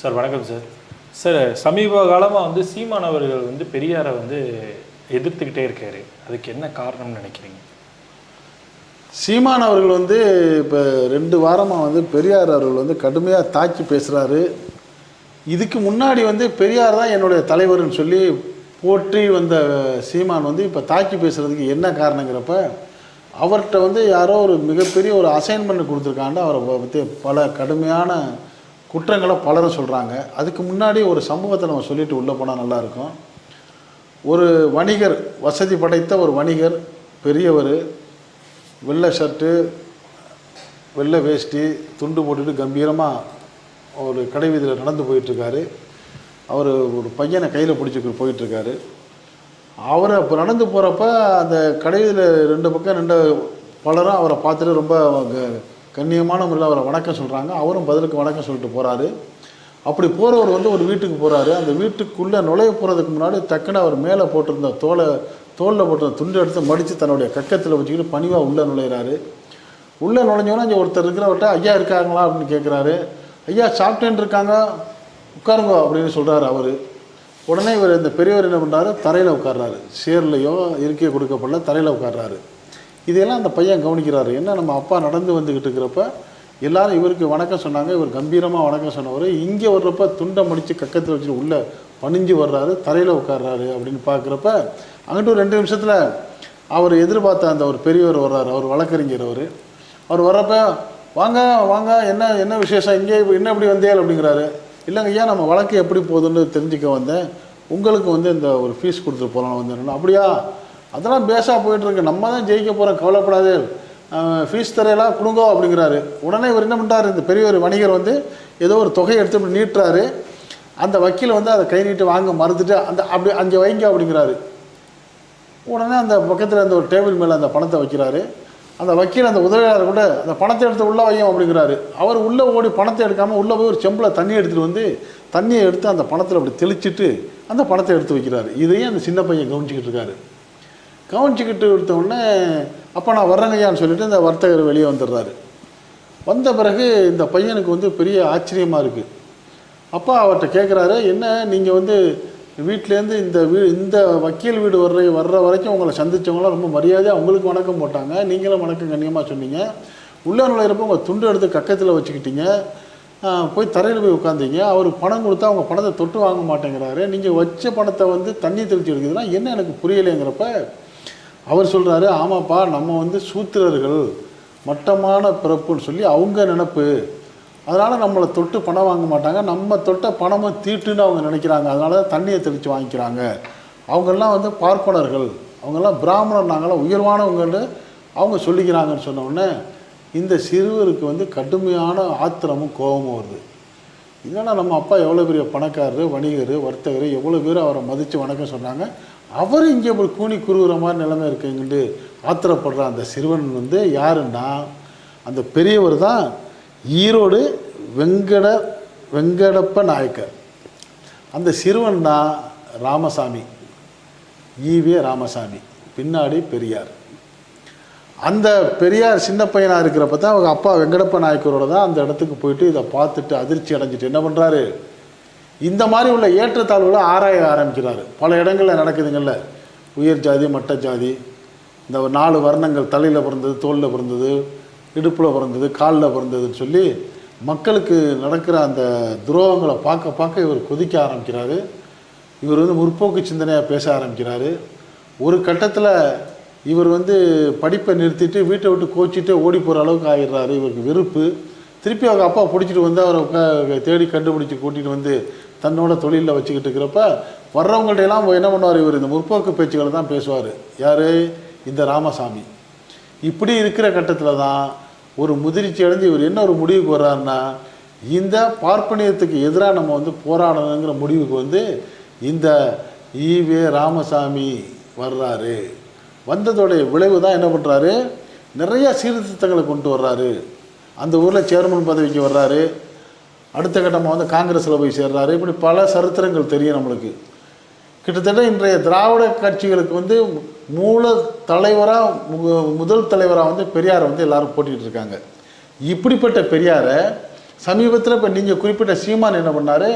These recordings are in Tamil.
சார் வணக்கம் சார். சார் சமீப காலமாக வந்து சீமான் அவர்கள் வந்து பெரியாரை வந்து எதிர்த்துக்கிட்டே இருக்காரு. அதுக்கு என்ன காரணம்னு நினைக்கிறீங்க? சீமான் அவர்கள் வந்து இப்போ ரெண்டு வாரமாக வந்து பெரியார் அவர்கள் வந்து கடுமையாக தாக்கி பேசுகிறாரு இதுக்கு முன்னாடி வந்து பெரியார் தான் என்னுடைய தலைவர்னு சொல்லி போற்றி வந்த சீமான் வந்து இப்போ தாக்கி பேசுகிறதுக்கு என்ன காரணங்கிறப்ப அவர்கிட்ட வந்து யாரோ ஒரு மிகப்பெரிய ஒரு அசைன்மெண்ட் கொடுத்துருக்காண்டு அவரை பற்றி பல கடுமையான குற்றங்களை பலரும் சொல்கிறாங்க அதுக்கு முன்னாடி ஒரு சம்பவத்தை நம்ம சொல்லிட்டு உள்ளே போனால் நல்லாயிருக்கும். ஒரு வணிகர் வசதி படைத்த ஒரு வணிகர் பெரியவர் வெள்ளை ஷர்ட்டு வெள்ளை வேஷ்டி துண்டு போட்டுட்டு கம்பீரமாக ஒரு கடை வீதியில் நடந்து போயிட்டுருக்காரு. அவர் ஒரு பையனை கையில் பிடிச்சி போயிட்டுருக்காரு. அவர் அப்போ நடந்து போகிறப்ப அந்த கடையில் ரெண்டு பக்கம் ரெண்டு பலரும் அவரை பார்த்துட்டு ரொம்ப கண்ணியமான முறையில் அவரை வணக்கம் சொல்கிறாங்க அவரும் பதிலுக்கு வணக்கம் சொல்லிட்டு போகிறாரு அப்படி போகிறவர் வந்து ஒரு வீட்டுக்கு போகிறாரு அந்த வீட்டுக்குள்ளே நுழைய போகிறதுக்கு முன்னாடி டக்குன்னு அவர் மேலே போட்டிருந்த தோலை தோலில் போட்டிருந்த துண்டு எடுத்து மடித்து தன்னுடைய கக்கத்தில் வச்சுக்கிட்டு பணிவாக உள்ளே நுழையிறாரு. உள்ளே நுழைஞ்சோன்னா இங்கே ஒருத்தர் இருக்கிறவர்கிட்ட ஐயா இருக்காங்களா? அப்படின்னு கேட்குறாரு ஐயா சாப்பிட்டேன்னு இருக்காங்க. உட்காருங்க அப்படின்னு சொல்கிறாரு அவர். உடனே இவர் இந்த பெரியவர் என்ன பண்ணுறாரு தரையில் உட்கார்றாரு. சேர்லையோ இருக்கையோ கொடுக்கப்படல தரையில் உட்கார்றாரு. இதையெல்லாம் அந்த பையன் கவனிக்கிறாரு. என்ன நம்ம அப்பா நடந்து வந்துக்கிட்டு இருக்கிறப்ப எல்லாரும் இவருக்கு வணக்கம் சொன்னாங்க இவர் கம்பீரமாக வணக்கம் சொன்னவர். இங்கே வர்றப்ப துண்டை மடித்து கக்கத்தில் வச்சுட்டு உள்ளே பணிஞ்சு வர்றாரு தரையில் உட்கார்றாரு அப்படின்னு பார்க்குறப்ப அங்கிட்டு ஒரு ரெண்டு நிமிஷத்தில் அவர் எதிர்பார்த்த அந்த ஒரு பெரியவர் வர்றாரு அவர் வழக்கறிஞர் அவர். அவர் வர்றப்ப வாங்க வாங்க என்ன என்ன விசேஷம்? இங்கே என்ன இப்படி வந்தேன் அப்படிங்கிறாரு. இல்லைங்க ஐயா நம்ம வழக்கு எப்படி போகுதுன்னு தெரிஞ்சுக்க வந்தேன். உங்களுக்கு வந்து இந்த ஒரு ஃபீஸ் கொடுத்துட்டு போகலாம் வந்தேன். அப்படியா? அதெல்லாம் பேஸாக போயிட்டுருக்கு. நம்ம தான் ஜெயிக்க போகிறோம் கவலைப்படாது. ஃபீஸ் தரையெல்லாம் கொடுங்கோ அப்படிங்கிறாரு. உடனே இவர் என்ன பண்ணுறாரு இந்த பெரிய ஒரு வணிகர் வந்து ஏதோ ஒரு தொகையை எடுத்து நீட்டுறாரு. அந்த வக்கீல் வந்து அதை கை நீட்டி வாங்க மறுத்துட்டு அந்த அப்படி அங்கே வைங்க அப்படிங்கிறாரு. உடனே அந்த பக்கத்தில் அந்த ஒரு டேபிள் மேலே அந்த பணத்தை வைக்கிறாரு. அந்த வக்கீல் அந்த உதவியாளர் கூட அந்த பணத்தை எடுத்து உள்ளே வையும் அப்படிங்கிறாரு. அவர் உள்ளே ஓடி பணத்தை எடுக்காமல் உள்ளே போய் ஒரு செம்பில் தண்ணி எடுத்துகிட்டு வந்து தண்ணியை எடுத்து அந்த பணத்தில் அப்படி தெளிச்சிட்டு அந்த பணத்தை எடுத்து வைக்கிறாரு. இதையும் அந்த சின்ன பையன் கவனிச்சிக்கிட்டு இருக்காரு. கவனிச்சிக்கிட்டு எடுத்த உடனே அப்போ நான் வர்றேங்கய்யான்னு சொல்லிட்டு இந்த வர்த்தகர் வெளியே வந்துடுறாரு. வந்த பிறகு இந்த பையனுக்கு வந்து பெரிய ஆச்சரியமாக இருக்குது அப்பா அவர்கிட்ட கேட்குறாரு என்ன நீங்கள் வந்து வீட்டிலேருந்து இந்த வீ இந்த வக்கீல் வீடு வர்ற வர்ற வரைக்கும் உங்களை சந்தித்தவங்களாம் ரொம்ப மரியாதையாக அவங்களுக்கு வணக்கம் போட்டாங்க. நீங்களும் வணக்கம் கண்ணியமாக சொன்னீங்க. உள்ளே நுழையிறப்ப உங்கள் துண்டு எடுத்து கக்கத்தில் வச்சுக்கிட்டீங்க. போய் தரையில் போய் உட்காந்தீங்க அவர் பணம் கொடுத்தா அவங்க பணத்தை தொட்டு வாங்க மாட்டேங்கிறாரு. நீங்கள் வச்ச பணத்தை வந்து தண்ணி தெளிச்சு எடுக்குதுன்னா என்ன எனக்கு புரியலைங்கிறப்ப அவர் சொல்கிறாரு ஆமாப்பா நம்ம வந்து சூத்திரர்கள் மட்டமான பிறப்புன்னு சொல்லி அவங்க நினப்பு. அதனால் நம்மளை தொட்டு பணம் வாங்க மாட்டாங்க. நம்ம தொட்ட பணமும் தீட்டுன்னு அவங்க நினைக்கிறாங்க. அதனால தான் தண்ணியை தெளித்து வாங்கிக்கிறாங்க. அவங்கெல்லாம் வந்து பார்ப்பனர்கள். அவங்கெல்லாம் பிராமணர் நாங்களாம் உயர்வானவங்கன்னு அவங்க சொல்லிக்கிறாங்கன்னு சொன்னோடனே இந்த சிறுவருக்கு வந்து கடுமையான ஆத்திரமும் கோபமும் வருது. என்னென்னா நம்ம அப்பா எவ்வளோ பெரிய பணக்காரர் வணிகர் வர்த்தகர் எவ்வளோ பேர் அவரை மதித்து வணக்கம் சொன்னாங்க அவர் இங்கே ஒரு கூனி குறுகிற மாதிரி நிலைமை இருக்குங்கிட்டு ஆத்திரப்படுற அந்த சிறுவன் வந்து யாருன்னா அந்த பெரியவர் தான் ஈரோடு வெங்கட வெங்கடப்ப நாயக்கர். அந்த சிறுவன் தான் ராமசாமி ஈவே ராமசாமி பின்னாடி பெரியார். அந்த பெரியார் சின்ன பையனாக இருக்கிறப்ப தான் அவங்க அப்பா வெங்கடப்ப நாயக்கரோட தான் அந்த இடத்துக்கு போயிட்டு இதை பார்த்துட்டு அதிர்ச்சி அடைஞ்சிட்டு என்ன பண்ணுறாரு இந்த மாதிரி உள்ள ஏற்றத்தாழ்வுகளை ஆராய ஆரம்பிக்கிறாரு. பல இடங்களில் நடக்குதுங்கள்ல. உயர் ஜாதி மட்ட ஜாதி இந்த நாலு வர்ணங்கள் தலையில் பிறந்தது தோலில் பிறந்தது இடுப்பில் பிறந்தது காலில் பிறந்ததுன்னு சொல்லி மக்களுக்கு நடக்கிற அந்த துரோகங்களை பார்க்க பார்க்க இவர் கொதிக்க ஆரம்பிக்கிறாரு. இவர் வந்து முற்போக்கு சிந்தனையாக பேச ஆரம்பிக்கிறாரு. ஒரு கட்டத்தில் இவர் வந்து படிப்பை நிறுத்திட்டு வீட்டை விட்டு கோச்சிட்டு ஓடி போகிற அளவுக்கு ஆயிடுறாரு. இவருக்கு வெறுப்பு. திருப்பி அவங்க அப்பா பிடிச்சிட்டு வந்து அவரை தேடி கண்டுபிடிச்சி கூட்டிகிட்டு வந்து தன்னோட தொழிலில் வச்சுக்கிட்டு இருக்கிறப்ப வர்றவங்கள்ட்ட எல்லாம் என்ன பண்ணுவார் இவர்? இந்த முற்போக்கு பேச்சுக்களை தான் பேசுவார். யார்? இந்த ராமசாமி. இப்படி இருக்கிற கட்டத்தில் தான் ஒரு முதிர்ச்சி அடைஞ்சு இவர் என்ன ஒரு முடிவுக்கு வர்றாருன்னா இந்த பார்ப்பனியத்துக்கு எதிராக நம்ம வந்து போராடணுங்கிற முடிவுக்கு வந்து இந்த ஈவே ராமசாமி வர்றாரு. வந்ததோடைய விளைவு தான் என்ன பண்ணுறாரு நிறைய சீர்திருத்தங்களை கொண்டு வர்றாரு. அந்த ஊரில் சேர்மன் பதவிக்கு வர்றாரு. அடுத்த கட்டமாக வந்து காங்கிரஸில் போய் சேர்றாரு. இப்படி பல சரித்திரங்கள் தெரியும் நம்மளுக்கு. கிட்டத்தட்ட இன்றைய திராவிட கட்சிகளுக்கு வந்து மூல தலைவராக முதல் தலைவராக வந்து பெரியாரை வந்து எல்லாரும் போட்டிகிட்டு இருக்காங்க. இப்படிப்பட்ட பெரியாரை சமீபத்தில் இப்போ நீங்கள் குறிப்பிட்ட சீமான் என்ன பண்ணார்?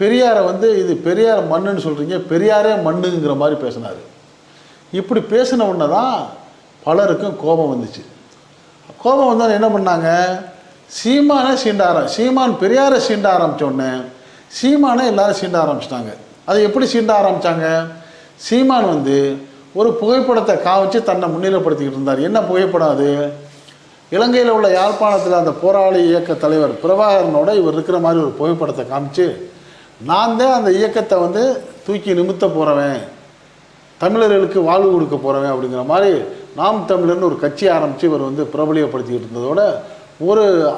பெரியாரை வந்து இது பெரியார் மண்ணுன்னு சொல்கிறீங்க பெரியாரே மண்ணுங்கிற மாதிரி பேசினார். இப்படி பேசின உடனே தான் பலருக்கும் கோபம் வந்துச்சு. கோபம் வந்தால் என்ன பண்ணாங்க? சீமானை சீண்ட ஆரம் சீமான் பெரியாரை சீண்ட ஆரம்பித்தோடனே உடனே சீமானை எல்லாரும் சீண்ட ஆரம்பிச்சிட்டாங்க. அதை எப்படி சீண்ட ஆரம்பித்தாங்க சீமான் வந்து ஒரு புகைப்படத்தை காமிச்சு தன்னை முன்னிலைப்படுத்திக்கிட்டு இருந்தார். என்ன புகைப்படம் அது? இலங்கையில் உள்ள யாழ்ப்பாணத்தில் அந்த போராளி இயக்க தலைவர் பிரபாகரனோட இவர் இருக்கிற மாதிரி ஒரு புகைப்படத்தை காமிச்சு நான் தான் அந்த இயக்கத்தை வந்து தூக்கி நிமித்த போகிறவன் தமிழர்களுக்கு வாழ்வு கொடுக்க போகிறவன் அப்படிங்கிற மாதிரி நாம் தமிழர்னு ஒரு கட்சி ஆரம்பித்து இவர் வந்து பிரபலியப்படுத்திக்கிட்டு இருந்ததோட ஒரு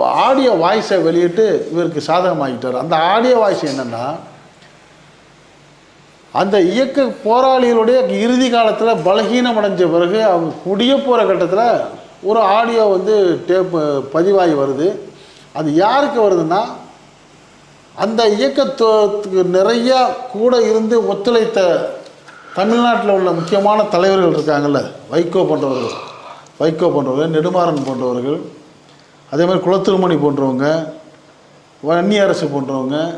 ஆடியோ வாய்ஸை வெளியிட்டு இவருக்கு சாதகமாகிட்டார். அந்த ஆடியோ வாய்ஸ் என்னென்னா அந்த இயக்க போராளிகளுடைய இறுதி காலத்தில் பலகீனம் அடைஞ்ச பிறகு அவங்க குடிய போகிற கட்டத்தில் ஒரு ஆடியோ வந்து டேப் பதிவாகி வருது. அது யாருக்கு வருதுன்னா அந்த இயக்கத்துக்கு நிறைய கூட இருந்து ஒத்துழைத்த தமிழ்நாட்டில் உள்ள முக்கியமான தலைவர்கள் இருக்காங்கல்ல வைகோ போன்றவர்கள். வைகோ போன்றவர்கள் நெடுமாறன் போன்றவர்கள். அதே மாதிரி குளத்திருமணி போன்றவங்க வன்னியரசு போன்றவங்க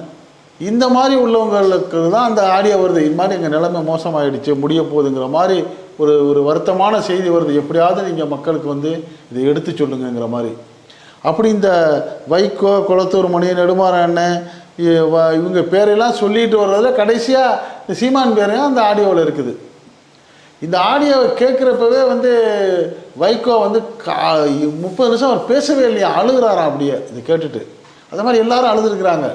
இந்த மாதிரி உள்ளவங்களுக்கு தான் அந்த ஆடியோ வருது. இது மாதிரி எங்கள் நிலைமை மோசமாகிடுச்சு முடிய போகுதுங்கிற மாதிரி ஒரு ஒரு வருத்தமான செய்தி வருது. எப்படியாவது நீங்கள் மக்களுக்கு வந்து இதை எடுத்து சொல்லுங்கங்கிற மாதிரி. அப்படி இந்த வைகோ குளத்தூர் மணி நெடுமாறன் அண்ணன் இ- வ- இவங்க பேரெல்லாம் சொல்லிட்டு வர்றதில் கடைசியாக இந்த சீமான் பேரையும் அந்த ஆடியோவில் இருக்குது. இந்த ஆடியோவை கேட்குறப்பவே வந்து வைகோ வந்து கா முப்பது நிமிஷம் அவர் பேசவே இல்லையா அழுகுறாராம் அப்படியே இதை கேட்டுட்டு. அது மாதிரி எல்லாரும் அழுதுருக்குறாங்க.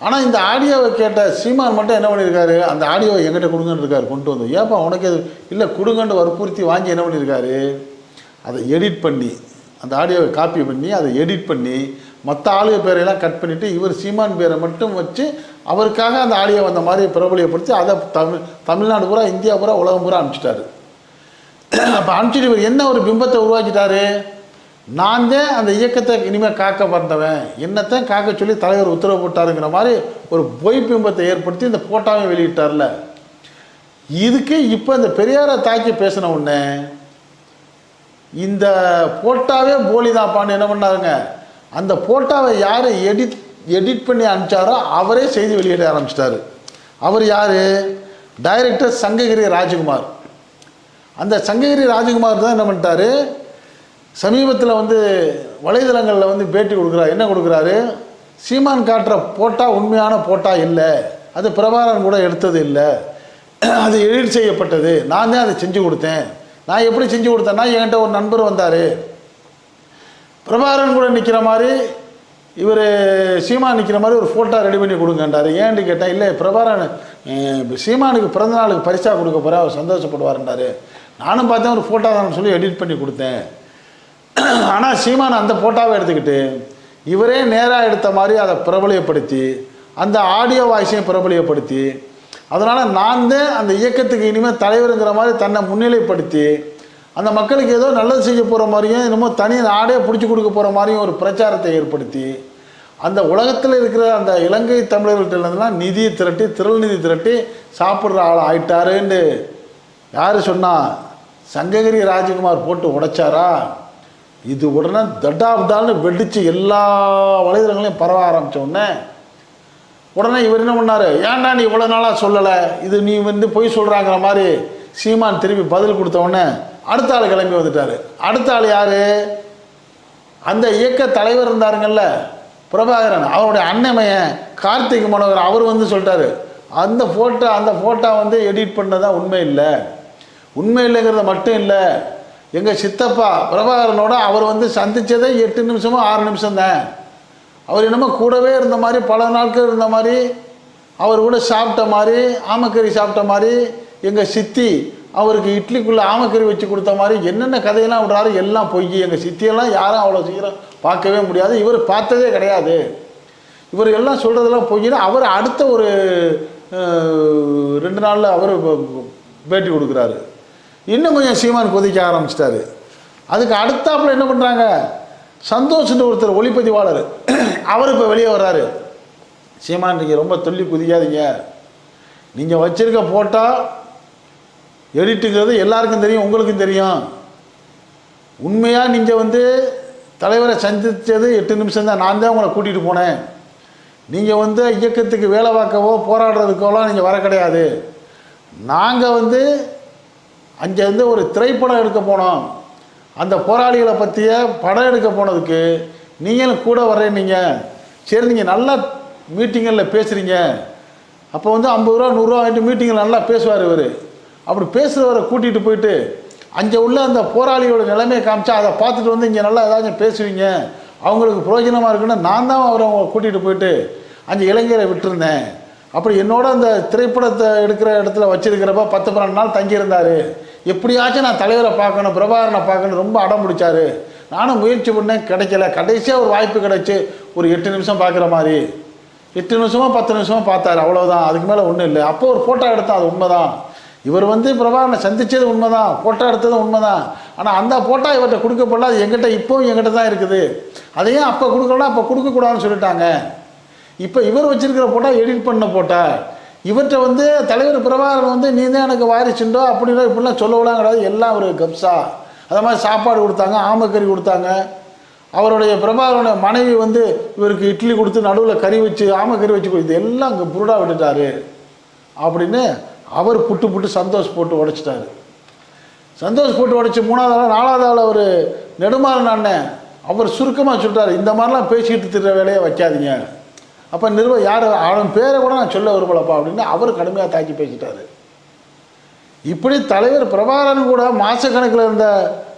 ஆனால் இந்த ஆடியோவை கேட்ட சீமான் மட்டும் என்ன பண்ணியிருக்காரு அந்த ஆடியோவை எங்கிட்ட கொடுங்கன்னு இருக்காரு கொண்டு வந்து. ஏப்பா உனக்கு எது? இல்லை கொடுங்கன்னு வற்புறுத்தி வாங்கி என்ன பண்ணியிருக்காரு அதை எடிட் பண்ணி அந்த ஆடியோவை காப்பி பண்ணி அதை எடிட் பண்ணி மற்ற ஆளுக பேரையெல்லாம் கட் பண்ணிவிட்டு இவர் சீமான் பேரை மட்டும் வச்சு அவருக்காக அந்த ஆடியோ வந்த மாதிரி பிரபலியப்படுத்தி அதை தமிழ் தமிழ்நாடு பூரா இந்தியா பூரா உலகம் பூரா அனுப்பிச்சிட்டாரு. அப்போ அனுப்பிச்சிட்டு இவர் என்ன ஒரு பிம்பத்தை உருவாக்கிட்டாரு? நான் தான் அந்த இயக்கத்தை இனிமேல் காக்க வந்தவன் என்னத்தான் காக்க சொல்லி தலைவர் உத்தரவு போட்டாருங்கிற மாதிரி ஒரு பொய் பிம்பத்தை ஏற்படுத்தி இந்த போட்டாவை வெளியிட்டார்ல. இதுக்கு இப்போ இந்த பெரியாரை தாக்கி பேசின உடனே இந்த போட்டாவே போலிதாப்பான்னு என்ன பண்ணாருங்க? அந்த போட்டாவை யார் எடிட் எடிட் பண்ணி அனுப்பிச்சாரோ அவரே செய்தி வெளியிட ஆரம்பிச்சிட்டாரு. அவர் யார்? டைரக்டர் சங்ககிரி ராஜகுமார். அந்த சங்ககிரி ராஜகுமார் தான் என்ன பண்ணிட்டாரு? சமீபத்தில் வந்து வலைதளங்களில் வந்து பேட்டி கொடுக்குறாரு. என்ன கொடுக்குறாரு? சீமான் காட்டுற போட்டா உண்மையான போட்டா இல்லை. அது பிரபாரன் கூட எடுத்தது இல்லை. அது எடிட் செய்யப்பட்டது. நான் தான் அதை செஞ்சு கொடுத்தேன். நான் எப்படி செஞ்சு கொடுத்தேன்னா என்கிட்ட ஒரு நண்பர் வந்தார். பிரபாரன் கூட நிற்கிற மாதிரி இவர் சீமா நிற்கிற மாதிரி ஒரு ஃபோட்டோ ரெடி பண்ணி கொடுங்கன்றாரு. ஏன்னு கேட்டேன் இல்லை பிரபாரன் சீமானுக்கு பிறந்த நாளுக்கு பரிசாக கொடுக்க போகிற அவர் சந்தோஷப்படுவாருன்றாரு. நானும் பார்த்தேன் ஒரு ஃபோட்டோ தான் சொல்லி எடிட் பண்ணி கொடுத்தேன். ஆனால் சீமான் அந்த ஃபோட்டோவை எடுத்துக்கிட்டு இவரே நேராக எடுத்த மாதிரி அதை பிரபலியப்படுத்தி அந்த ஆடியோ வாய்ஸையும் பிரபலியப்படுத்தி அதனால் நான் தான் அந்த இயக்கத்துக்கு இனிமேல் தலைவருங்கிற மாதிரி தன்னை முன்னிலைப்படுத்தி அந்த மக்களுக்கு ஏதோ நல்லது செய்ய போகிற மாதிரியும் என்னமோ தனி நாடே பிடிச்சி கொடுக்க போகிற மாதிரியும் ஒரு பிரச்சாரத்தை ஏற்படுத்தி அந்த உலகத்தில் இருக்கிற அந்த இலங்கை தமிழர்கள்ட்டெல்லாம் நிதி திரட்டி திரள் நிதி திரட்டி சாப்பிட்ற ஆள் ஆயிட்டாருன்னு யார் சொன்னால் சங்ககிரி ராஜகுமார் போட்டு உடைச்சாரா? இது உடனே தட்டாப்தான்னு வெடிச்சு எல்லா வலைதளங்களையும் பரவ ஆரம்பித்தோடனே உடனே இவர் என்ன பண்ணார்? ஏன்டா நீ இவ்வளோ நாளாக சொல்லலை? இது நீ வந்து பொய் சொல்கிறாங்கிற மாதிரி சீமான் திருப்பி பதில் கொடுத்த உடனே அடுத்த ஆள் கிளம்பி வந்துட்டாரு. அடுத்த ஆள் யார்? அந்த இயக்க தலைவர் இருந்தாருங்கள்ல பிரபாகரன். அவருடைய அண்ணமையன் கார்த்திக் மனோகர் அவர் வந்து சொல்லிட்டாரு. அந்த ஃபோட்டோ அந்த ஃபோட்டோ வந்து எடிட் பண்ணதான் உண்மை இல்லை. உண்மை இல்லைங்கிறது மட்டும் இல்லை எங்கள் சித்தப்பா பிரபாகரனோட அவர் வந்து சந்திச்சதே எட்டு நிமிஷமோ ஆறு நிமிஷம் தான். அவர் என்னமோ கூடவே இருந்த மாதிரி பல நாட்கள் இருந்த மாதிரி அவர் கூட சாப்பிட்ட மாதிரி ஆமக்கறி சாப்பிட்ட மாதிரி எங்கள் சித்தி அவருக்கு இட்லிக்குள்ளே ஆமக்கறி வச்சு கொடுத்த மாதிரி என்னென்ன கதையெல்லாம் விடுறாரு எல்லாம் பொய் எங்கள் சித்தியெல்லாம் யாரும் அவ்வளோ சீக்கிரம் பார்க்கவே முடியாது. இவர் பார்த்ததே கிடையாது. இவர் எல்லாம் சொல்கிறதெல்லாம் பொய்னா அவர் அடுத்த ஒரு ரெண்டு நாளில் அவர் பேட்டி கொடுக்குறாரு. இன்னும் கொஞ்சம் சீமான் கொதிக்க ஆரம்பிச்சிட்டாரு. அதுக்கு அடுத்தாப்புல என்ன பண்ணுறாங்க சந்தோஷ்ன்ற ஒருத்தர் ஒளிப்பதிவாளர் அவர் இப்போ வெளியே வர்றாரு. சீமான் நீங்கள் ரொம்ப துள்ளி குதிக்காதீங்க. நீங்கள் வச்சிருக்க போட்டால் எடிட்டுங்கிறது எல்லாருக்கும் தெரியும் உங்களுக்கும் தெரியும். உண்மையாக நீங்கள் வந்து தலைவரை சந்தித்தது எட்டு நிமிஷம் தான் நான் தான் உங்களை கூட்டிகிட்டு போனேன். நீங்கள் வந்து இயக்கத்துக்கு வேலை பார்க்கவோ போராடுறதுக்கோலாம் நீங்கள் வர கிடையாது. நாங்கள் வந்து அங்கேருந்து ஒரு திரைப்படம் எடுக்க போனோம். அந்த போராளிகளை பற்றிய படம் எடுக்க போனதுக்கு நீங்களும் கூட வர்றேன்னீங்க சரி நீங்கள் நல்லா மீட்டிங்களில் பேசுகிறீங்க அப்போ வந்து ஐம்பது ரூபா நூறுரூவா வாங்கிட்டு மீட்டிங்கில் நல்லா பேசுவார் இவர். அப்படி பேசுகிறவரை கூட்டிகிட்டு போயிட்டு அங்கே உள்ள அந்த போராளியோட நிலைமையை காமிச்சா அதை பார்த்துட்டு வந்து இங்கே நல்லா ஏதாச்சும் பேசுவீங்க. அவங்களுக்கு பிரயோஜனமாக இருக்குன்னு நான் தான் அவரை அவங்க கூட்டிகிட்டு போயிட்டு அங்கே இளைஞரை விட்டுருந்தேன். அப்படி என்னோட அந்த திரைப்படத்தை எடுக்கிற இடத்துல வச்சிருக்கிறப்ப பத்து பன்னெண்டு நாள் தங்கியிருந்தார். எப்படியாச்சும் நான் தலைவரை பார்க்கணும் பிரபாகரனை பார்க்கணும் ரொம்ப அடம் பிடிச்சாரு. நானும் முயற்சி பண்ணேன் கிடைக்கல. கடைசியாக ஒரு வாய்ப்பு கிடைச்சி ஒரு எட்டு நிமிஷம் பார்க்குற மாதிரி. எட்டு நிமிஷமோ பத்து நிமிஷமோ பார்த்தாரு. அவ்வளோதான் அதுக்கு மேலே ஒன்றும் இல்லை. அப்போ ஒரு ஃபோட்டோ எடுத்தேன் அது உண்மைதான். இவர் வந்து பிரபாகரனை சந்தித்தது உண்மைதான் ஃபோட்டோ எடுத்தது உண்மைதான். ஆனால் அந்த ஃபோட்டோ இவர்கிட்ட கொடுக்கப்படல அது எங்கிட்ட இப்போவும் எங்கிட்ட தான் இருக்குது. அதையும் அப்போ கொடுக்கலாம் அப்போ கொடுக்கக்கூடாதுன்னு சொல்லிட்டாங்க. இப்போ இவர் வச்சுருக்கிற போட்டோ எடிட் பண்ண போட்டா இவர்கிட்ட வந்து தலைவர் பிரபாகரன் வந்து நீ தான் எனக்கு வாரிச்சுண்டோ அப்படின்னா இப்படிலாம் சொல்லலாம் கிடையாது எல்லாம் ஒரு கப்சா. அதை மாதிரி சாப்பாடு கொடுத்தாங்க ஆமக்கறி கொடுத்தாங்க. அவருடைய பிரபாகரனுடைய மனைவி வந்து இவருக்கு இட்லி கொடுத்து நடுவில் கறி வச்சு ஆமக்கறி வச்சு இது எல்லாம் அங்கே புருடா விட்டுட்டாரு. அப்படின்னு அவர் புட்டு புட்டு சந்தோஷ் போட்டு உடைச்சிட்டாரு. சந்தோஷ் போட்டு உடைச்சி மூணாவது ஆள் நாலாவது ஆள் அவர் நெடுமாறன் அண்ணன் அவர் சுருக்கமாக சொல்லிட்டார் இந்த மாதிரிலாம் பேசிக்கிட்டு திற வேலையை வைக்காதீங்க. அப்போ நிறுவ யார் அவன் பேரை கூட நான் சொல்ல விரும்பலப்பா அப்படின்னு அவர் கடுமையாக தாக்கி பேசிட்டாரு. இப்படி தலைவர் பிரபாகரன் கூட மாசக்கணக்கில் இருந்த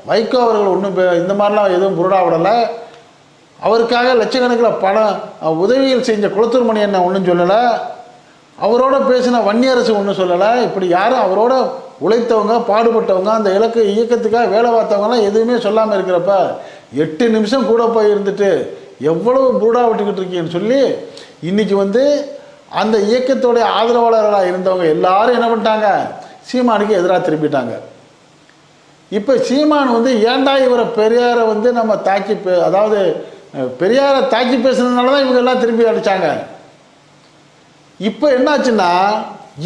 வைகோ அவர்கள் ஒன்றும் இந்த மாதிரிலாம் எதுவும் புருடாவிடலை. அவருக்காக லட்சக்கணக்கில் பணம் உதவிகள் செஞ்ச குளத்தூர் மணி என்ன ஒன்றும் சொல்லலை. அவரோட பேசின வன்னியரசு ஒன்றும் சொல்லலை. இப்படி யாரும் அவரோட உழைத்தவங்க பாடுபட்டவங்க அந்த இலக்கு இயக்கத்துக்காக வேலை பார்த்தவங்கலாம் எதுவுமே சொல்லாமல் இருக்கிறப்ப எட்டு நிமிஷம் கூட போய் இருந்துட்டு எவ்வளவு புரூடாக விட்டுக்கிட்டு இருக்கீங்கன்னு சொல்லி இன்றைக்கி வந்து அந்த இயக்கத்தோடைய ஆதரவாளர்களாக இருந்தவங்க எல்லாரும் என்ன பண்ணிட்டாங்க? சீமானுக்கு எதிராக திரும்பிட்டாங்க. இப்போ சீமான் வந்து ஏன்டா இவரை பெரியாரை வந்து நம்ம தாக்கி பே அதாவது பெரியாரை தாக்கி பேசுனதுனால தான் இவங்க எல்லாம் திரும்பி அடித்தாங்க இப்போ என்னாச்சுன்னா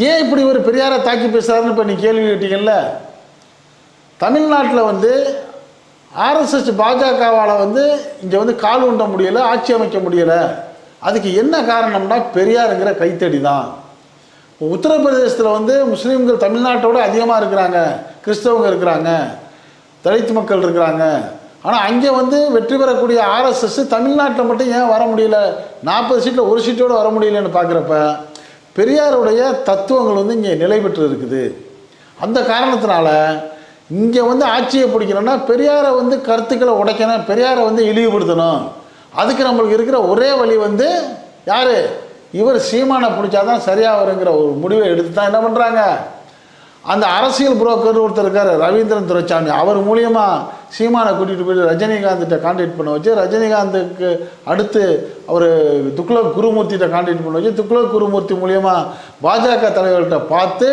ஏன் இப்படி ஒரு பெரியாரை தாக்கி பேசுகிறாருன்னு இப்போ நீ கேள்வி கேட்டீங்கல்ல? தமிழ்நாட்டில் வந்து ஆர்எஸ்எஸ் பாஜகவால் வந்து இங்கே வந்து கால் ஊண்ட முடியலை ஆட்சி அமைக்க முடியலை. அதுக்கு என்ன காரணம்னா பெரியாருங்கிற கைத்தடி தான் இப்போ உத்தரப்பிரதேசத்தில் வந்து முஸ்லீம்கள் தமிழ்நாட்டோட அதிகமாக இருக்கிறாங்க கிறிஸ்தவங்க இருக்கிறாங்க தலித் மக்கள் இருக்கிறாங்க. ஆனால் அங்கே வந்து வெற்றி பெறக்கூடிய ஆர்எஸ்எஸ் தமிழ்நாட்டில் மட்டும் ஏன் வர முடியல? நாற்பது சீட்டில் ஒரு சீட்டோடு வர முடியலன்னு பார்க்குறப்ப பெரியாருடைய தத்துவங்கள் வந்து இங்கே நிலை பெற்று இருக்குது. அந்த காரணத்தினால இங்கே வந்து ஆட்சியை பிடிக்கணும்னா பெரியாரை வந்து கருத்துக்களை உடைக்கணும் பெரியாரை வந்து இழிவுபடுத்தணும். அதுக்கு நம்மளுக்கு இருக்கிற ஒரே வழி வந்து யார்? இவர் சீமானை பிடிச்சாதான் சரியாக வருங்கிற ஒரு முடிவை எடுத்து தான் என்ன பண்ணுறாங்க அந்த அரசியல் புரோக்கர் ஒருத்தர் இருக்கார் ரவீந்திரன் துரைசாமி. அவர் மூலியமாக சீமானை கூட்டிகிட்டு போயிட்டு ரஜினிகாந்த்கிட்ட கான்டாக்ட் பண்ண வச்சு ரஜினிகாந்துக்கு அடுத்து அவர் துக்ளக் குருமூர்த்திகிட்ட கான்டாக்ட் பண்ண வச்சு துக்ளக் குருமூர்த்தி மூலியமாக பாஜக தலைவர்கிட்ட பார்த்து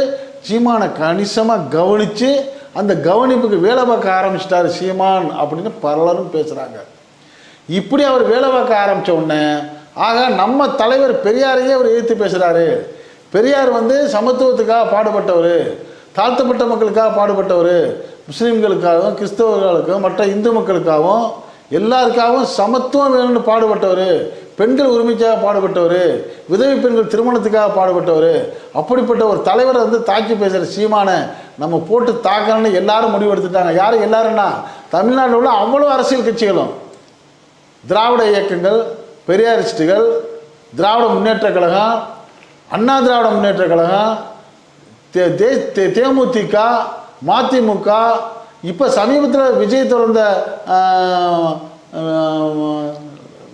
சீமானை கணிசமாக கவனித்து அந்த கவனிப்புக்கு வேலை பார்க்க ஆரம்பிச்சிட்டாரு சீமான் அப்படின்னு பலரும் பேசுகிறாங்க இப்படி அவர் வேலை பார்க்க ஆரம்பித்த உடனே ஆக நம்ம தலைவர் பெரியாரையே அவர் எதிர்த்து பேசுகிறாரு பெரியார் வந்து சமத்துவத்துக்காக பாடுபட்டவர். தாழ்த்தப்பட்ட மக்களுக்காக பாடுபட்டவர் முஸ்லீம்களுக்காகவும் கிறிஸ்தவர்களுக்கும் மற்ற இந்து மக்களுக்காகவும் எல்லாருக்காகவும் சமத்துவம் வேணும்னு பாடுபட்டவர் பெண்கள் உரிமைக்காக பாடுபட்டவர் விதவை பெண்கள் திருமணத்துக்காக பாடுபட்டவர் அப்படிப்பட்ட ஒரு தலைவரை வந்து தாக்கி பேசுகிற சீமானை நம்ம போட்டு தாக்கணும்னு எல்லாரும் முடிவெடுத்துட்டாங்க. யார் எல்லாருன்னா தமிழ்நாட்டில் உள்ள அவ்வளோ அரசியல் கட்சிகளும். திராவிட இயக்கங்கள் பெரியாரிஸ்டுகள் திராவிட முன்னேற்ற கழகம் அண்ணா திராவிட முன்னேற்றக் கழகம் தே தே தே- தேமுதிக மதிமுக இப்போ சமீபத்தில் விஜய் தொடர்ந்த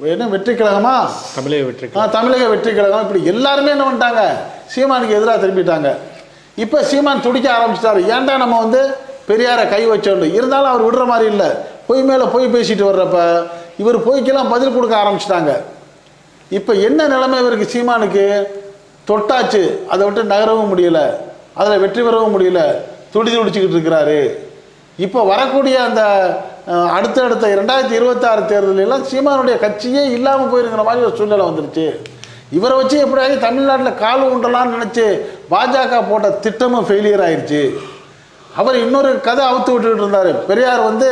என்ன வெற்றி கழகமா தமிழக வெற்றி தமிழக வெற்றி கழகம் இப்படி எல்லாருமே என்ன பண்ணிட்டாங்க? சீமானுக்கு எதிராக திரும்பிட்டாங்க. இப்போ சீமான் துடிக்க ஆரம்பிச்சிட்டாரு. ஏன்டா நம்ம வந்து பெரியாரை கை வச்சோண்டு இருந்தாலும் அவர் விடுற மாதிரி இல்லை. பொய் மேலே பொய் பேசிட்டு வர்றப்ப இவர் பொய்க்கெல்லாம் பதில் கொடுக்க ஆரம்பிச்சிட்டாங்க. இப்போ என்ன நிலைமை இவருக்கு சீமானுக்கு? தொட்டாச்சு. அதை விட்டு நகரவும் முடியல. அதில் வெற்றி பெறவும் முடியல. துடி துடிச்சுக்கிட்டு இருக்கிறாரு. இப்போ வரக்கூடிய அந்த அடுத்தடுத்த ரெண்டாயிரத்தி இருபத்தாறு தேர்தலெல்லாம் சீமானுடைய கட்சியே இல்லாமல் போயிருங்கிற மாதிரி ஒரு சூழ்நிலை வந்துருச்சு. இவரை வச்சு எப்படியாவது தமிழ்நாட்டில் கால் ஊண்டலாம்னு நினச்சி பாஜக போட்ட திட்டமும் ஃபெயிலியர் ஆயிடுச்சு அவர் இன்னொரு கதை அவுத்து விட்டுக்கிட்டு இருந்தார். பெரியார் வந்து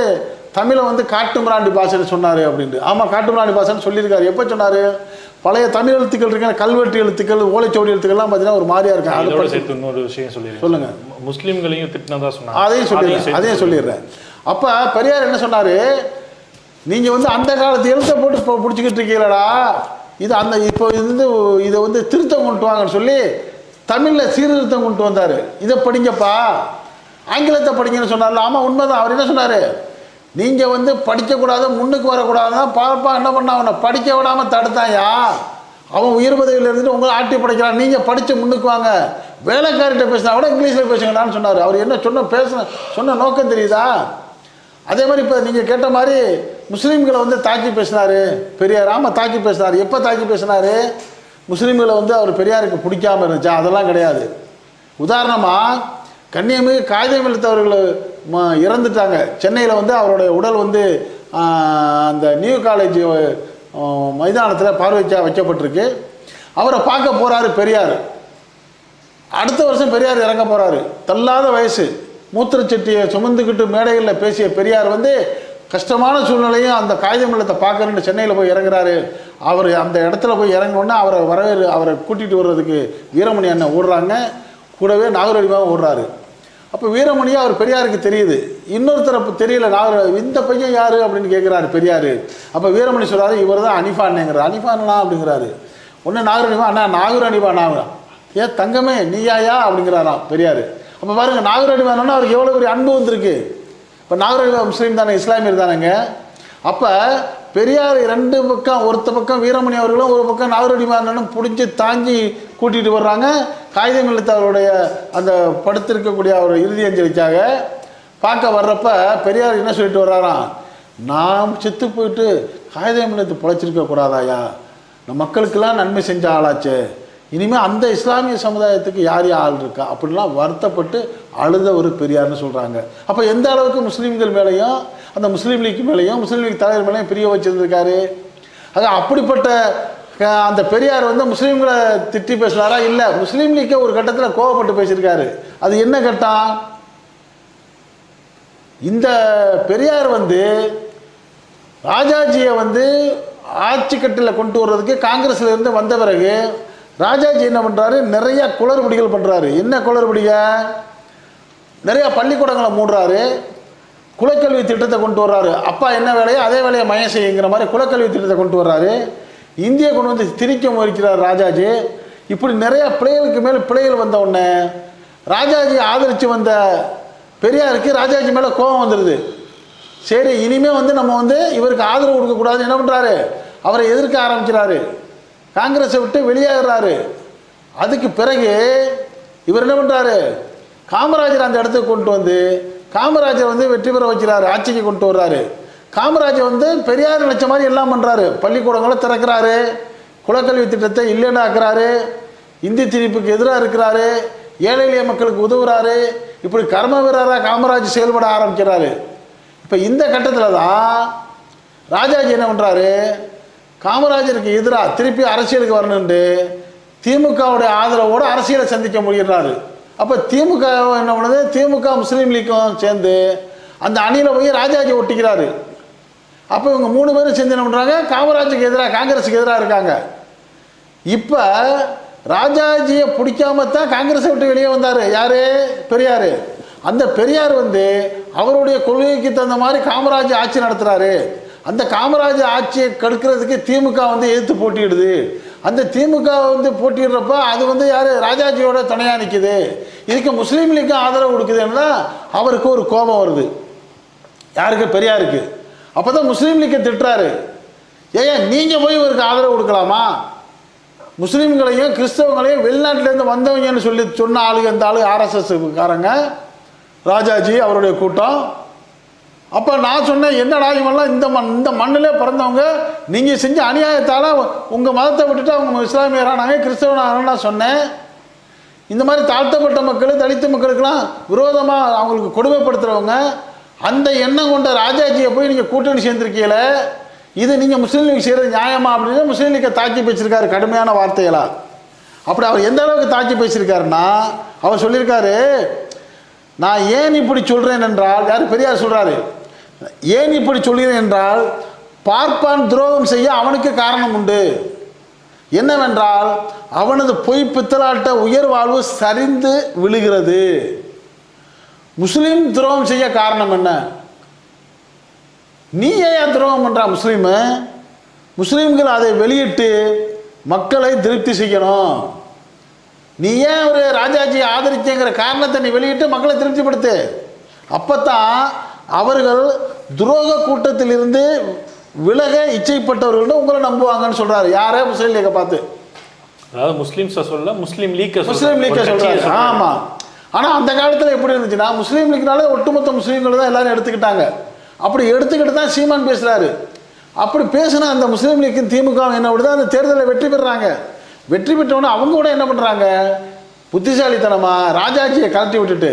தமிழை வந்து காட்டுமிராண்டி பாஷைன்னு சொன்னார் அப்படின்ட்டு. ஆமாம் காட்டுமிராண்டி பாஷைன்னு சொல்லியிருக்காரு. எப்போ சொன்னார்? பழைய தமிழ் எழுத்துக்கள் இருக்க கல்வெட்டு எழுத்துக்கள் ஓலைச்சுவடி எழுத்துக்கள்லாம் பார்த்தீங்கன்னா ஒரு மாதிரியா இருக்கு. அதை இதோட பத்தி- சேர்த்து இன்னொரு விஷயம் சொல்லிடுறேன். சொல்லுங்க. முஸ்லீம்களையும் திட்டினதா சொன்னாங்க. அதையும் சொல்லிடுறேன் அதையும் சொல்லிடுறேன். அப்போ பெரியார் என்ன சொன்னார்? நீங்கள் வந்து அந்த காலத்து எழுத்தை போட்டு இப்போ பிடிச்சிக்கிட்டு இருக்கீங்களடா. இது அந்த இப்போ இது வந்து இதை வந்து திருத்தம் கொண்டு வாங்கன்னு சொல்லி தமிழில் சீர்திருத்தம் கொண்டு வந்தார். இதை படிங்கப்பா. ஆங்கிலத்தை படிங்கன்னு சொன்னார்ல. ஆமாம் உண்மைதான். அவர் என்ன சொன்னார்? நீங்கள் வந்து படிக்கக்கூடாது முன்னுக்கு வரக்கூடாதுன்னா பாப்பா என்ன பண்ணா அவனை படிக்க விடாமல் தடுத்தாயா? அவன் உயிர் பதவியில் இருந்துட்டு உங்களை ஆட்டி படைக்கிறான். நீங்கள் படித்து முன்னுக்கு வாங்க. வேலைக்காரிட்ட பேசினா கூட இங்கிலீஷில் பேசுங்கடான்னு சொன்னார். அவர் என்ன சொன்ன பேசின சொன்ன நோக்கம் தெரியுதா? அதே மாதிரி இப்போ நீங்கள் கேட்ட மாதிரி முஸ்லீம்களை வந்து தாக்கி பேசினார். பெரியார் ஆமாம் தாக்கி பேசினார். எப்போ தாக்கி பேசினார்? முஸ்லீம்களை வந்து அவர் பெரியாருக்கு பிடிக்காம இருந்துச்சா? அதெல்லாம் கிடையாது. உதாரணமாக கண்ணியமிகு காகிதம் இழுத்தவர்கள் ம- இறந்துட்டாங்க. சென்னையில் வந்து அவருடைய உடல் வந்து அந்த நியூ காலேஜ் மைதானத்தில் பார்வைச்சா வைக்கப்பட்டிருக்கு. அவரை பார்க்க போகிறாரு பெரியார். அடுத்த வருஷம் பெரியார் இறங்க போகிறாரு தள்ளாத வயசு. மூத்திரச்சட்டியை சுமந்துக்கிட்டு மேடைகளில் பேசிய பெரியார் வந்து கஷ்டமான சூழ்நிலையும் அந்த காகிதம் இல்லத்தை பார்க்கறேன்னு சென்னையில் போய் இறங்குறாரு. அவர் அந்த இடத்துல போய் இறங்கினோடனே அவரை வரவேறு அவரை கூட்டிகிட்டு வர்றதுக்கு வீரமணி அண்ணன் ஓடுறாங்க. கூடவே நாகரடிமாவும் ஓடுறாரு. அப்போ வீரமணியாக அவர் பெரியாருக்கு தெரியுது. இன்னொருத்தர் அப்போ தெரியல நாகர் இந்த பையன் யார் அப்படின்னு கேட்குறாரு பெரியார். அப்போ வீரமணி சொல்கிறாரு இவர் தான் அனிஃபா அண்ணேங்கிறார் அப்படிங்கிறாரு. ஒன்று நாகரணிவா அண்ணா நாகூர் அனிபா நாகரா. ஏன் தங்கமே நீயாயா? அப்படிங்கிறாராம் பெரியார். அப்போ பாருங்க நாகூர் அனிபானா அவருக்கு எவ்வளோ பெரிய அன்பு வந்திருக்கு. இப்போ நாகூர் அனிபா முஸ்லீம் தானே இஸ்லாமியர் தானேங்க. அப்போ பெரியார் ரெண்டு பக்கம் ஒருத்த பக்கம் வீரமணி அவர்களும் ஒரு பக்கம் நாகூர் பிடிச்சி தாங்கி கூட்டிகிட்டு வர்றாங்க. காகிதம் இல்லத்து அவருடைய அந்த படுத்திருக்கக்கூடிய அவர் இறுதி அஞ்சலிக்காக பார்க்க வர்றப்ப பெரியார் என்ன சொல்லிட்டு வர்றாராம் நாம் செத்து போயிட்டு காகிதம் எழுத்து பிழைச்சிருக்க கூடாதாயா நம்ம மக்களுக்கெல்லாம் நன்மை செஞ்ச ஆளாச்சே. இனிமேல் அந்த இஸ்லாமிய சமுதாயத்துக்கு யார் யார் ஆள் இருக்கா? அப்படிலாம் வருத்தப்பட்டு அழுத ஒரு பெரியார்னு சொல்கிறாங்க அப்போ எந்த அளவுக்கு முஸ்லீம்கள் மேலேயும் அந்த முஸ்லீம் லீக் மேலேயும் முஸ்லீம் லீக் தலைவர் மேலேயும் பிரிய வச்சுருந்துருக்காரு? ஆக அப்படிப்பட்ட அந்த பெரியார் வந்து முஸ்லீம்களை திட்டி பேசுனாரா? இல்லை. முஸ்லீம் லீக்கே ஒரு கட்டத்தில் கோவப்பட்டு பேசியிருக்காரு. அது என்ன கட்டம்? இந்த பெரியார் வந்து ராஜாஜியை வந்து ஆட்சி கட்டில் கொண்டு வர்றதுக்கு காங்கிரஸ்ல இருந்து வந்த பிறகு ராஜாஜி என்ன பண்ணுறாரு நிறைய குளறுபடிகள் பண்ணுறாரு என்ன குளறுபடிக நிறைய பள்ளிக்கூடங்களை மூடுறாரு. குலக்கல்வி திட்டத்தை கொண்டு வர்றாரு. அப்பா என்ன வேலையோ அதே வேலையை மயம் செய்யுங்கிற மாதிரி குலக்கல்வி திட்டத்தை கொண்டு வர்றாரு. இந்தியா கொண்டு வந்து திணிக்க முயற்சிக்கிறார் ராஜாஜி. இப்படி நிறைய பிள்ளைகளுக்கு மேல் பிள்ளைகள் வந்த உடனே ராஜாஜி ஆதரித்து வந்த பெரியாருக்கு ராஜாஜி மேலே கோபம் வந்துடுது சரி இனிமே வந்து நம்ம வந்து இவருக்கு ஆதரவு கொடுக்கக்கூடாதுன்னு என்ன பண்ணுறாரு அவரை எதிர்க்க ஆரம்பிக்கிறாரு காங்கிரஸை விட்டு வெளியேறாரு. அதுக்கு பிறகு இவர் என்ன பண்ணுறாரு காமராஜர் அந்த இடத்துக்கு கொண்டு வந்து காமராஜர் வந்து வெற்றி பெற வைக்கிறாரு ஆட்சிக்கு கொண்டு வர்றாரு. காமராஜர் வந்து பெரியார் நினைச்ச மாதிரி எல்லாம் பண்ணுறாரு பள்ளிக்கூடங்களை திறக்கிறாரு. குலக்கல்வி திட்டத்தை இல்லைன்னு ஆக்குறாரு இந்தி திணிப்புக்கு எதிராக இருக்கிறாரு. ஏழை எளிய மக்களுக்கு உதவுறாரு. இப்படி கர்ம வீரராக காமராஜ் செயல்பட ஆரம்பிக்கிறாரு. இப்போ இந்த கட்டத்தில் தான் ராஜாஜி என்ன பண்ணுறாரு காமராஜருக்கு எதிராக திருப்பி அரசியலுக்கு வரணுன்ட்டு திமுகவுடைய ஆதரவோடு அரசியலை சந்திக்க முடிகிறாரு அப்போ திமுக என்ன பண்ணுது? திமுக முஸ்லீம் லீக்கும் சேர்ந்து அந்த அணியில் போய் ராஜாஜி ஒட்டிக்கிறாரு. அப்போ இவங்க மூணு பேரும் சேர்ந்து என்ன பண்ணுறாங்க காமராஜுக்கு எதிராக காங்கிரஸுக்கு எதிராக இருக்காங்க. இப்போ ராஜாஜியை பிடிக்காம தான் காங்கிரஸை விட்டு வெளியே வந்தார். யார்? பெரியார். அந்த பெரியார் வந்து அவருடைய கொள்கைக்கு தகுந்த மாதிரி காமராஜ் ஆட்சி நடத்துகிறாரு அந்த காமராஜ் ஆட்சியை கெடுக்கிறதுக்கு திமுக வந்து எதிர்த்து போட்டியிடுது. அந்த திமுக வந்து போட்டிடுறப்ப அது வந்து யார்? ராஜாஜியோட துணையாக நிற்குது இதுக்கு முஸ்லீம் லீக்கு ஆதரவு கொடுக்குதுன்னா அவருக்கு ஒரு கோபம் வருது. யாருக்கு? பெரியாருக்கு. அப்போ தான் முஸ்லீம் லீக்கை திட்டுறாரு. ஏன் நீங்கள் போய் இவருக்கு ஆதரவு கொடுக்கலாமா? முஸ்லீம்களையும் கிறிஸ்தவங்களையும் வெளிநாட்டிலேருந்து வந்தவங்கன்னு சொல்லி சொன்ன ஆளுங்க இந்த ஆளு ஆர்எஸ்எஸ் காரங்க ராஜாஜி அவருடைய கூட்டம். அப்போ நான் சொன்னேன் என்னடா இவன்லாம் இந்த மண் இந்த மண்ணிலே பிறந்தவங்க நீங்கள் செஞ்ச அநியாயத்தால் உங்கள் மதத்தை விட்டுட்டு அவங்க இஸ்லாமியரானாங்க கிறிஸ்தவனாக நான் சொன்னேன். இந்த மாதிரி தாழ்த்தப்பட்ட மக்கள் தலித்து மக்களுக்கெல்லாம் விரோதமாக அவங்களுக்கு கொடுமைப்படுத்துகிறவங்க அந்த எண்ணம் கொண்ட ராஜாஜியை போய் நீங்கள் கூட்டணி சேர்ந்துருக்கீங்கள? இது நீங்கள் முஸ்லீம் லீக் செய்கிறது நியாயமா அப்படின்னு முஸ்லீம் லீக்கை தாக்கி பேசியிருக்காரு கடுமையான வார்த்தைகளாக அப்படி அவர் எந்த அளவுக்கு தாக்கி பேசியிருக்காருன்னா அவர் சொல்லியிருக்காரு நான் ஏன் இப்படி சொல்கிறேன் என்றால் யார் பெரியார் சொல்கிறாரு ஏன் இப்படி சொல்கிறேன் என்றால் பார்ப்பான் துரோகம் செய்ய அவனுக்கு காரணம் உண்டு. என்னவென்றால் அவனது பொய் பித்தலாட்ட உயர் வாழ்வு சரிந்து விழுகிறது. முஸ்லீம் துரோகம் செய்ய காரணம் என்ன? நீ ஏன் துரோகம் பண்றா முஸ்லீமு? முஸ்லீம்கள் அதை வெளியிட்டு மக்களை திருப்தி செய்யணும். நீ ஏன் ஒரு ராஜாஜி ஆதரிச்சேங்கிற காரணத்தை நீ வெளியிட்டு மக்களை திருப்திப்படுத்து? அப்பத்தான் அவர்கள் துரோக கூட்டத்திலிருந்து விலக இச்சைப்பட்டவர்கள் உங்களை நம்புவாங்கன்னு சொல்றாரு. யாரே? முஸ்லீம் லீக்கை பார்த்து. அதாவது முஸ்லீம்ஸை சொல்ல முஸ்லீம் லீக்கை முஸ்லீம் லீக்கை சொல்றாரு. ஆமா. ஆனால் அந்த காலத்தில் எப்படி இருந்துச்சுன்னா முஸ்லீம் லீக்னாலே ஒட்டுமொத்த முஸ்லீம்கள் தான் எல்லாரும் எடுத்துக்கிட்டாங்க. அப்படி எடுத்துக்கிட்டு தான் சீமான் பேசுகிறாரு அப்படி பேசினா அந்த முஸ்லீம் லீக்கின் திமுக என்ன விடுதா? அந்த தேர்தலில் வெற்றி பெறுறாங்க வெற்றி பெற்றவொன்னே அவங்க கூட என்ன பண்ணுறாங்க புத்திசாலித்தனமாக ராஜாஜியை கலட்டி விட்டுட்டு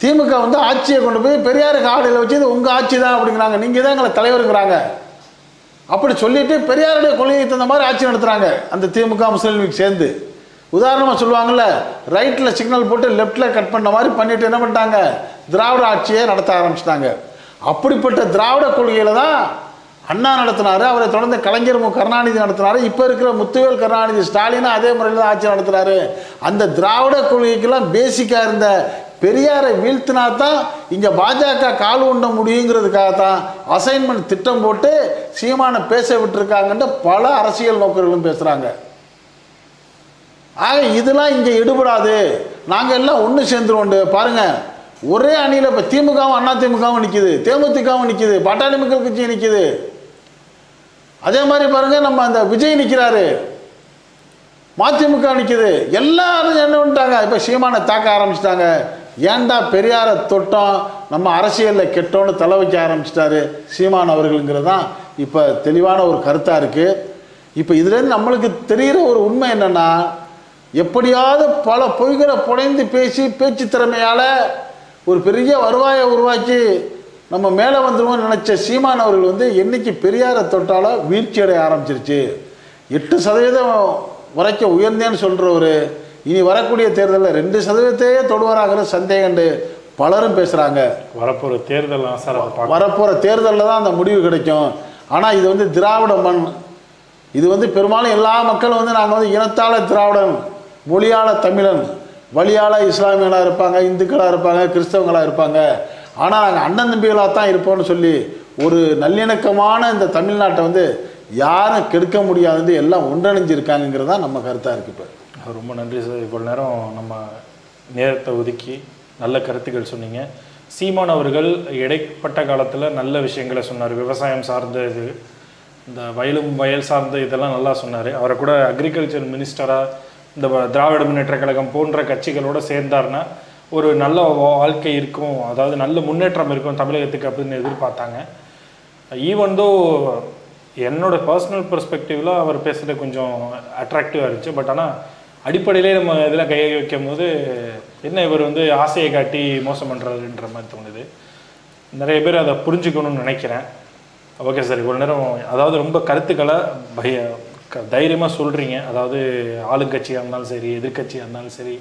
திமுக வந்து ஆட்சியை கொண்டு போய் பெரியார் காவலில் வச்சு இது உங்கள் ஆட்சி தான் அப்படிங்கிறாங்க. நீங்கள் தான் எங்களை தலைவருங்கிறாங்க. அப்படி சொல்லிட்டு பெரியாருடைய கொள்கைக்கு தகுந்த மாதிரி ஆட்சி நடத்துகிறாங்க அந்த திமுக முஸ்லீம் லீக் சேர்ந்து. உதாரணமாக சொல்லுவாங்கள்ல ரைட்டில் சிக்னல் போட்டு லெஃப்டில் கட் பண்ண மாதிரி பண்ணிட்டு என்ன பண்ணிட்டாங்க? திராவிட ஆட்சியை நடத்த ஆரம்பிச்சிட்டாங்க. அப்படிப்பட்ட திராவிட கொள்கையில் தான் அண்ணா நடத்தினார் அவரை தொடர்ந்து கலைஞர் மு. கருணாநிதி நடத்தினார் இப்போ இருக்கிற முத்துவேல் கருணாநிதி ஸ்டாலினும் அதே முறையில் தான் ஆட்சி நடத்துறாரு. அந்த திராவிட கொள்கைக்கெல்லாம் பேசிக்காக இருந்த பெரியாரை வீழ்த்தினா தான் இங்கே பாஜக கால் உண்ண முடியுங்கிறதுக்காக தான் அசைன்மெண்ட் திட்டம் போட்டு சீமானை பேச விட்டுருக்காங்கன்ட்டு பல அரசியல் நோக்கர்களும் பேசுகிறாங்க ஆக இதெல்லாம் இங்கே எடுபடாது. நாங்கள் எல்லாம் ஒன்று சேர்ந்துருவோண்டு பாருங்கள் ஒரே அணியில் இப்போ திமுகவும் அண்ணா திமுகவும் நிற்கிது தேமுதிகவும் நிற்கிது பாட்டாளி மக்கள் கட்சி நிற்கிது அதே மாதிரி பாருங்க நம்ம அந்த விஜய் நிற்கிறாரு மதிமுக நிற்கிது எல்லாரும் என்ன பண்ணிட்டாங்க? இப்போ சீமானை தாக்க ஆரம்பிச்சிட்டாங்க. ஏன்டா பெரியாரை தொட்டோம்? நம்ம அரசியலில் கெட்டோன்னு தலை வைக்க ஆரம்பிச்சிட்டாரு சீமான் அவர்களுங்கிறது தான் இப்போ தெளிவான ஒரு கருத்தாக இருக்குது இப்போ இதுலேருந்து நம்மளுக்கு தெரிகிற ஒரு உண்மை என்னென்னா எப்படியாவது பல பொய்களை புனைந்து பேசி பேச்சு திறமையால் ஒரு பெரிய வருவாயை உருவாக்கி நம்ம மேலே வந்துருவோம்னு நினச்ச சீமான் அவர்கள் வந்து என்னைக்கு பெரியாரை தொட்டாலோ வீழ்ச்சி அடைய ஆரம்பிச்சிருச்சு. எட்டு சதவீதம் வரைக்கும் உயர்ந்தேன்னு சொல்கிறவர் இனி வரக்கூடிய தேர்தலில் ரெண்டு சதவீதத்தையே தொடுவாராங்கிற சந்தேகண்டு பலரும் பேசுகிறாங்க வரப்போகிற தேர்தல் வரப்போகிற தேர்தலில் தான் அந்த முடிவு கிடைக்கும். ஆனால் இது வந்து திராவிட மண். இது வந்து பெரும்பாலும் எல்லா மக்களும் வந்து நாங்கள் வந்து இனத்தால திராவிடன். மொழியால தமிழன் வழியால இஸ்லாமியர்களாக இருப்பாங்க இந்துக்களாக இருப்பாங்க கிறிஸ்தவங்களாக இருப்பாங்க. ஆனால் நாங்கள் அண்ணன் தம்பிகளாக தான் இருப்போம்னு சொல்லி ஒரு நல்லிணக்கமான இந்த தமிழ்நாட்டை வந்து யாரும் கெடுக்க முடியாதுன்னு எல்லாம் ஒன்றிணைஞ்சிருக்காங்கிறது தான் நம்ம கருத்தாக இருக்குது இப்போ. ரொம்ப நன்றி சார். இவ்வளோ நேரம் நம்ம நேரத்தை ஒதுக்கி நல்ல கருத்துக்கள் சொன்னீங்க. சீமான் அவர்கள் இடைப்பட்ட காலத்தில் நல்ல விஷயங்களை சொன்னார். விவசாயம் சார்ந்த இது இந்த வயலும் வயல் சார்ந்த இதெல்லாம் நல்லா சொன்னார். அவரை கூட அக்ரிகல்ச்சர் மினிஸ்டராக இந்த திராவிட முன்னேற்ற கழகம் போன்ற கட்சிகளோடு சேர்ந்தார்னா ஒரு நல்ல வாழ்க்கை இருக்கும். அதாவது நல்ல முன்னேற்றம் இருக்கும் தமிழகத்துக்கு அப்படின்னு எதிர்பார்த்தாங்க. ஈவன் தோ என்னோட பர்சனல் பெர்ஸ்பெக்டிவ்ல அவர் பேசுறது கொஞ்சம் அட்ராக்டிவாக இருந்துச்சு. பட் ஆனால் அடிப்படையிலே நம்ம இதில் கை வைக்கும் போது என்ன இவர் வந்து ஆசையை காட்டி மோசம் பண்ணுறாருன்ற மாதிரி தோணுது. நிறைய பேர் அதை புரிஞ்சுக்கணும்னு நினைக்கிறேன். ஓகே சார் இவ்வளோ நேரம் அதாவது ரொம்ப கருத்துக்களை பய தைரியமாக சொல்கிறீங்க அதாவது ஆளுங்கட்சியாக இருந்தாலும் சரி எதிர்க்கட்சியாக இருந்தாலும் சரி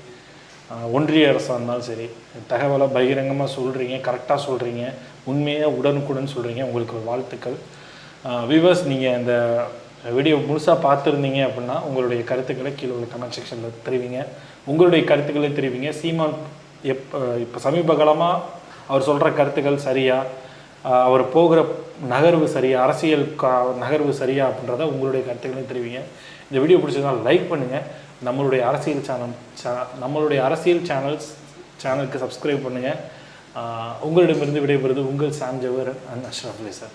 ஒன்றிய அரசாக இருந்தாலும் சரி தகவலை பகிரங்கமாக சொல்கிறீங்க கரெக்டாக சொல்கிறீங்க உண்மையாக உடனுக்குடன் சொல்கிறீங்க உங்களுக்கு வாழ்த்துக்கள். வியூவர்ஸ் நீங்கள் இந்த வீடியோ முழுசாக பார்த்துருந்தீங்க அப்படின்னா உங்களுடைய கருத்துக்களை கீழே உள்ள கமெண்ட் செக்ஷனில் தெரிவிங்க. உங்களுடைய கருத்துக்களை தெரிவிங்க. சீமான் எப் இப்போ சமீப காலமாக அவர் சொல்கிற கருத்துக்கள் சரியாக அவர் போகிற நகர்வு சரியா அரசியல் கா நகர்வு சரியா அப்படின்றத உங்களுடைய கருத்துக்களையும் தெரிவிங்க. இந்த வீடியோ பிடிச்சதுனால் லைக் பண்ணுங்கள் நம்மளுடைய அரசியல் சேனல் சே நம்மளுடைய அரசியல் சேனல்ஸ் சேனலுக்கு சப்ஸ்கிரைப் பண்ணுங்கள் உங்களிடமிருந்து விடைபெறுவது உங்கள் சாம் ஜவர் அண்ட் அஷ்ரஃப் அலி சார்.